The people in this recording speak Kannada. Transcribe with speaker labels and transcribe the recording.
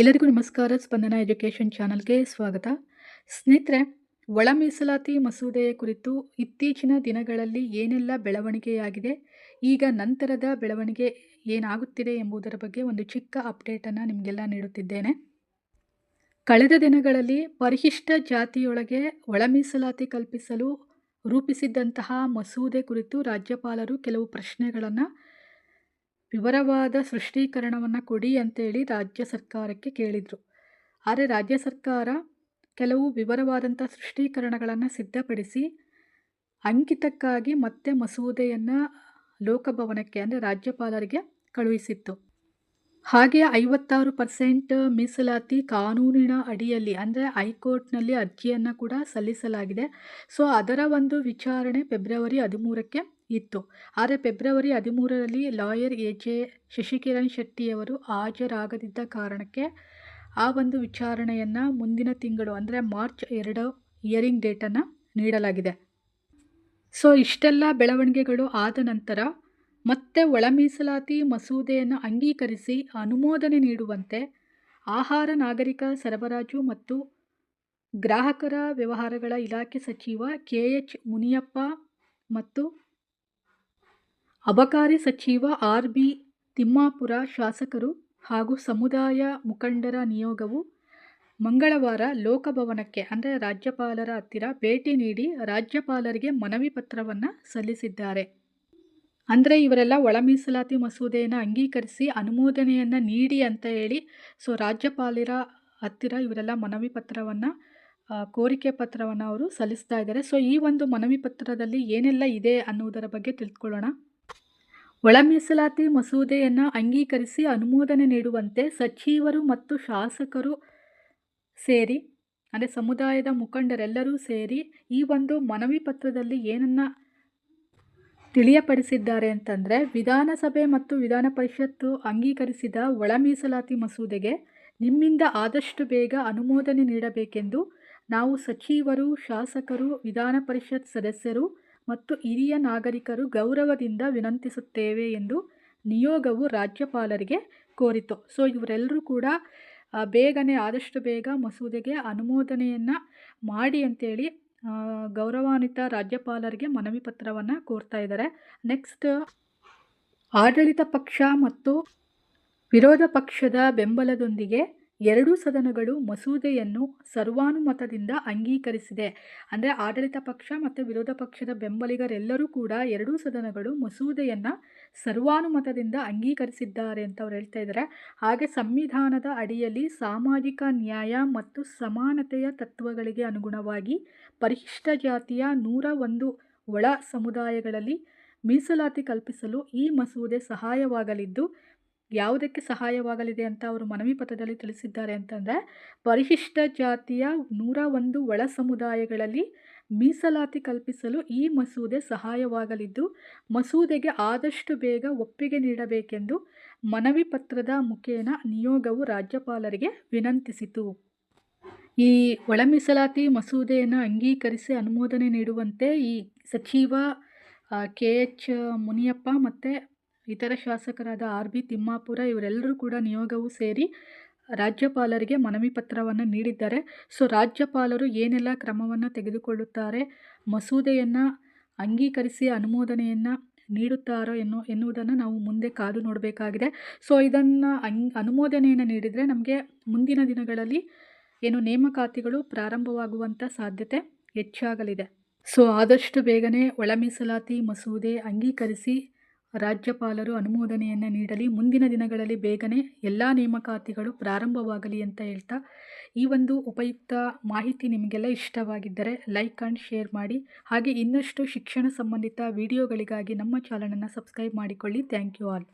Speaker 1: ಎಲ್ಲರಿಗೂ ನಮಸ್ಕಾರ. ಸ್ಪಂದನ ಎಜುಕೇಷನ್ ಚಾನಲ್ಗೆ ಸ್ವಾಗತ. ಸ್ನೇಹಿತರೆ, ಒಳ ಮೀಸಲಾತಿ ಮಸೂದೆಯ ಕುರಿತು ಇತ್ತೀಚಿನ ದಿನಗಳಲ್ಲಿ ಏನೆಲ್ಲ ಬೆಳವಣಿಗೆಯಾಗಿದೆ, ಈಗ ನಂತರದ ಬೆಳವಣಿಗೆ ಏನಾಗುತ್ತಿದೆ ಎಂಬುದರ ಬಗ್ಗೆ ಒಂದು ಚಿಕ್ಕ ಅಪ್ಡೇಟನ್ನು ನಿಮಗೆಲ್ಲ ನೀಡುತ್ತಿದ್ದೇನೆ. ಕಳೆದ ದಿನಗಳಲ್ಲಿ ಪರಿಶಿಷ್ಟ ಜಾತಿಯೊಳಗೆ ಒಳ ಮೀಸಲಾತಿ ಕಲ್ಪಿಸಲು ರೂಪಿಸಿದ್ದಂತಹ ಮಸೂದೆ ಕುರಿತು ರಾಜ್ಯಪಾಲರು ಕೆಲವು ಪ್ರಶ್ನೆಗಳನ್ನು ವಿವರವಾದ ಸೃಷ್ಟೀಕರಣವನ್ನು ಕೊಡಿ ಅಂತೇಳಿ ರಾಜ್ಯ ಸರ್ಕಾರಕ್ಕೆ ಕೇಳಿದರು. ಆದರೆ ರಾಜ್ಯ ಸರ್ಕಾರ ಕೆಲವು ವಿವರವಾದಂಥ ಸೃಷ್ಟೀಕರಣಗಳನ್ನು ಸಿದ್ಧಪಡಿಸಿ ಅಂಕಿತಕ್ಕಾಗಿ ಮತ್ತೆ ಮಸೂದೆಯನ್ನು ಲೋಕಭವನಕ್ಕೆ ಅಂದರೆ ರಾಜ್ಯಪಾಲರಿಗೆ ಕಳುಹಿಸಿತ್ತು. ಹಾಗೆ ಐವತ್ತಾರು ಪರ್ಸೆಂಟ್ ಮೀಸಲಾತಿ ಕಾನೂನಿನ ಅಡಿಯಲ್ಲಿ, ಅಂದರೆ ಹೈಕೋರ್ಟ್ನಲ್ಲಿ ಅರ್ಜಿಯನ್ನು ಕೂಡ ಸಲ್ಲಿಸಲಾಗಿದೆ. ಸೊ, ಅದರ ಒಂದು ವಿಚಾರಣೆ ಫೆಬ್ರವರಿ ಹದಿಮೂರಕ್ಕೆ ಇತ್ತು. ಆದರೆ ಫೆಬ್ರವರಿ ಹದಿಮೂರರಲ್ಲಿ ಲಾಯರ್ ಎ ಜೆ ಶಶಿಕಿರಣ್ ಶೆಟ್ಟಿಯವರು ಹಾಜರಾಗದಿದ್ದ ಕಾರಣಕ್ಕೆ ಆ ಒಂದು ವಿಚಾರಣೆಯನ್ನು ಮುಂದಿನ ತಿಂಗಳು, ಅಂದರೆ ಮಾರ್ಚ್ ಎರಡು ಇಯರಿಂಗ್ ಡೇಟನ್ನು ನೀಡಲಾಗಿದೆ. ಸೊ, ಇಷ್ಟೆಲ್ಲ ಬೆಳವಣಿಗೆಗಳು ಆದ ನಂತರ ಮತ್ತೆ ಒಳ ಮೀಸಲಾತಿ ಮಸೂದೆಯನ್ನು ಅಂಗೀಕರಿಸಿ ಅನುಮೋದನೆ ನೀಡುವಂತೆ ಆಹಾರ ನಾಗರಿಕ ಸರಬರಾಜು ಮತ್ತು ಗ್ರಾಹಕರ ವ್ಯವಹಾರಗಳ ಇಲಾಖೆ ಸಚಿವ ಕೆ ಎಚ್ ಮುನಿಯಪ್ಪ ಮತ್ತು ಅಬಕಾರಿ ಸಚಿವ ಆರ್ ಬಿ ತಿಮ್ಮಾಪುರ ಶಾಸಕರು ಹಾಗೂ ಸಮುದಾಯ ಮುಖಂಡರ ನಿಯೋಗವು ಮಂಗಳವಾರ ಲೋಕಭವನಕ್ಕೆ, ಅಂದರೆ ರಾಜ್ಯಪಾಲರ ಹತ್ತಿರ, ಭೇಟಿ ನೀಡಿ ರಾಜ್ಯಪಾಲರಿಗೆ ಮನವಿ ಪತ್ರವನ್ನು ಸಲ್ಲಿಸಿದ್ದಾರೆ. ಅಂದರೆ ಇವರೆಲ್ಲ ಒಳ ಮೀಸಲಾತಿ ಮಸೂದೆಯನ್ನು ಅಂಗೀಕರಿಸಿ ಅನುಮೋದನೆಯನ್ನು ನೀಡಿ ಅಂತ ಹೇಳಿ ಸೊ ರಾಜ್ಯಪಾಲರ ಹತ್ತಿರ ಇವರೆಲ್ಲ ಮನವಿ ಪತ್ರವನ್ನು ಕೋರಿಕೆ ಪತ್ರವನ್ನು ಅವರು ಸಲ್ಲಿಸ್ತಾ ಇದ್ದಾರೆ. ಸೊ ಈ ಒಂದು ಮನವಿ ಪತ್ರದಲ್ಲಿ ಏನೆಲ್ಲ ಇದೆ ಅನ್ನುವುದರ ಬಗ್ಗೆ ತಿಳ್ಕೊಳ್ಳೋಣ. ಒಳ ಮೀಸಲಾತಿ ಮಸೂದೆಯನ್ನು ಅಂಗೀಕರಿಸಿ ಅನುಮೋದನೆ ನೀಡುವಂತೆ ಸಚಿವರು ಮತ್ತು ಶಾಸಕರು ಸೇರಿ, ಅಂದರೆ ಸಮುದಾಯದ ಮುಖಂಡರೆಲ್ಲರೂ ಸೇರಿ ಈ ಒಂದು ಮನವಿ ಪತ್ರದಲ್ಲಿ ಏನನ್ನು ತಿಳಿಯಪಡಿಸಿದ್ದಾರೆ ಅಂತಂದರೆ ವಿಧಾನಸಭೆ ಮತ್ತು ವಿಧಾನ ಪರಿಷತ್ತು ಅಂಗೀಕರಿಸಿದ ಒಳ ಮೀಸಲಾತಿ ಮಸೂದೆಗೆ ನಿಮ್ಮಿಂದ ಆದಷ್ಟು ಬೇಗ ಅನುಮೋದನೆ ನೀಡಬೇಕೆಂದು ನಾವು ಸಚಿವರು, ಶಾಸಕರು, ವಿಧಾನ ಪರಿಷತ್ ಸದಸ್ಯರು ಮತ್ತು ಹಿರಿಯ ನಾಗರಿಕರು ಗೌರವದಿಂದ ವಿನಂತಿಸುತ್ತೇವೆ ಎಂದು ನಿಯೋಗವು ರಾಜ್ಯಪಾಲರಿಗೆ ಕೋರಿತು. ಸೊ, ಇವರೆಲ್ಲರೂ ಕೂಡ ಬೇಗನೆ ಆದಷ್ಟು ಬೇಗ ಮಸೂದೆಗೆ ಅನುಮೋದನೆಯನ್ನು ಮಾಡಿ ಅಂತೇಳಿ ಗೌರವಾನ್ವಿತ ರಾಜ್ಯಪಾಲರಿಗೆ ಮನವಿ ಪತ್ರವನ್ನು ಕೋರ್ತಾ ಇದ್ದಾರೆ. ನೆಕ್ಸ್ಟ್ ಆಡಳಿತ ಪಕ್ಷ ಮತ್ತು ವಿರೋಧ ಪಕ್ಷದ ಬೆಂಬಲದೊಂದಿಗೆ ಎರಡೂ ಸದನಗಳು ಮಸೂದೆಯನ್ನು ಸರ್ವಾನುಮತದಿಂದ ಅಂಗೀಕರಿಸಿದೆ. ಅಂದರೆ ಆಡಳಿತ ಪಕ್ಷ ಮತ್ತು ವಿರೋಧ ಪಕ್ಷದ ಬೆಂಬಲಿಗರೆಲ್ಲರೂ ಕೂಡ ಎರಡೂ ಸದನಗಳು ಮಸೂದೆಯನ್ನು ಸರ್ವಾನುಮತದಿಂದ ಅಂಗೀಕರಿಸಿದ್ದಾರೆ ಅಂತ ಅವ್ರು ಹೇಳ್ತಾ ಇದ್ದಾರೆ ಹಾಗೆ ಸಂವಿಧಾನದ ಅಡಿಯಲ್ಲಿ ಸಾಮಾಜಿಕ ನ್ಯಾಯ ಮತ್ತು ಸಮಾನತೆಯ ತತ್ವಗಳಿಗೆ ಅನುಗುಣವಾಗಿ ಪರಿಶಿಷ್ಟ ಜಾತಿಯ ನೂರ ಒಂದು ಒಳ ಸಮುದಾಯಗಳಲ್ಲಿ ಮೀಸಲಾತಿ ಕಲ್ಪಿಸಲು ಈ ಮಸೂದೆ ಸಹಾಯವಾಗಲಿದ್ದು, ಯಾವುದಕ್ಕೆ ಸಹಾಯವಾಗಲಿದೆ ಅಂತ ಅವರು ಮನವಿ ಪತ್ರದಲ್ಲಿ ತಿಳಿಸಿದ್ದಾರೆ ಅಂತಂದರೆ, ಪರಿಶಿಷ್ಟ ಜಾತಿಯ ನೂರ ಒಂದು ಒಳ ಸಮುದಾಯಗಳಲ್ಲಿ ಮೀಸಲಾತಿ ಕಲ್ಪಿಸಲು ಈ ಮಸೂದೆ ಸಹಾಯವಾಗಲಿದ್ದು, ಮಸೂದೆಗೆ ಆದಷ್ಟು ಬೇಗ ಒಪ್ಪಿಗೆ ನೀಡಬೇಕೆಂದು ಮನವಿ ಪತ್ರದ ಮುಖೇನ ನಿಯೋಗವು ರಾಜ್ಯಪಾಲರಿಗೆ ವಿನಂತಿಸಿತು. ಈ ಒಳ ಮೀಸಲಾತಿ ಮಸೂದೆಯನ್ನು ಅಂಗೀಕರಿಸಿ ಅನುಮೋದನೆ ನೀಡುವಂತೆ ಈ ಸಚಿವ ಕೆ ಎಚ್ ಮುನಿಯಪ್ಪ ಮತ್ತು ಇತರ ಶಾಸಕರಾದ ಆರ್ ಬಿ ತಿಮ್ಮಾಪುರ ಇವರೆಲ್ಲರೂ ಕೂಡ ನಿಯೋಗವು ಸೇರಿ ರಾಜ್ಯಪಾಲರಿಗೆ ಮನವಿ ಪತ್ರವನ್ನು ನೀಡಿದ್ದಾರೆ. ಸೊ, ರಾಜ್ಯಪಾಲರು ಏನೆಲ್ಲ ಕ್ರಮವನ್ನು ತೆಗೆದುಕೊಳ್ಳುತ್ತಾರೆ, ಮಸೂದೆಯನ್ನು ಅಂಗೀಕರಿಸಿ ಅನುಮೋದನೆಯನ್ನು ನೀಡುತ್ತಾರೋ ಎನ್ನು, ಎನ್ನುವುದನ್ನು ನಾವು ಮುಂದೆ ಕಾದು ನೋಡಬೇಕಾಗಿದೆ. ಸೊ, ಇದನ್ನು ಅಂಗ್, ಅನುಮೋದನೆಯನ್ನು ನೀಡಿದರೆ ನಮಗೆ ಮುಂದಿನ ದಿನಗಳಲ್ಲಿ ಏನು ನೇಮಕಾತಿಗಳು ಪ್ರಾರಂಭವಾಗುವಂಥ ಸಾಧ್ಯತೆ ಹೆಚ್ಚಾಗಲಿದೆ. ಸೊ, ಆದಷ್ಟು ಬೇಗನೆ ಒಳ ಮೀಸಲಾತಿ ಮಸೂದೆ ಅಂಗೀಕರಿಸಿ ರಾಜ್ಯಪಾಲರು ಅನುಮೋದನೆಯನ್ನು ನೀಡಲಿ, ಮುಂದಿನ ದಿನಗಳಲ್ಲಿ ಬೇಗನೆ ಎಲ್ಲ ನೇಮಕಾತಿಗಳು ಪ್ರಾರಂಭವಾಗಲಿ ಅಂತ ಹೇಳ್ತಾ ಈ ಒಂದು ಉಪಯುಕ್ತ ಮಾಹಿತಿ ನಿಮಗೆಲ್ಲ ಇಷ್ಟವಾಗಿದ್ದರೆ ಲೈಕ್ ಆ್ಯಂಡ್ ಶೇರ್ ಮಾಡಿ. ಹಾಗೆ ಇನ್ನಷ್ಟು ಶಿಕ್ಷಣ ಸಂಬಂಧಿತ ವಿಡಿಯೋಗಳಿಗಾಗಿ ನಮ್ಮ ಚಾನಲನ್ನು ಸಬ್ಸ್ಕ್ರೈಬ್ ಮಾಡಿಕೊಳ್ಳಿ. Thank you all.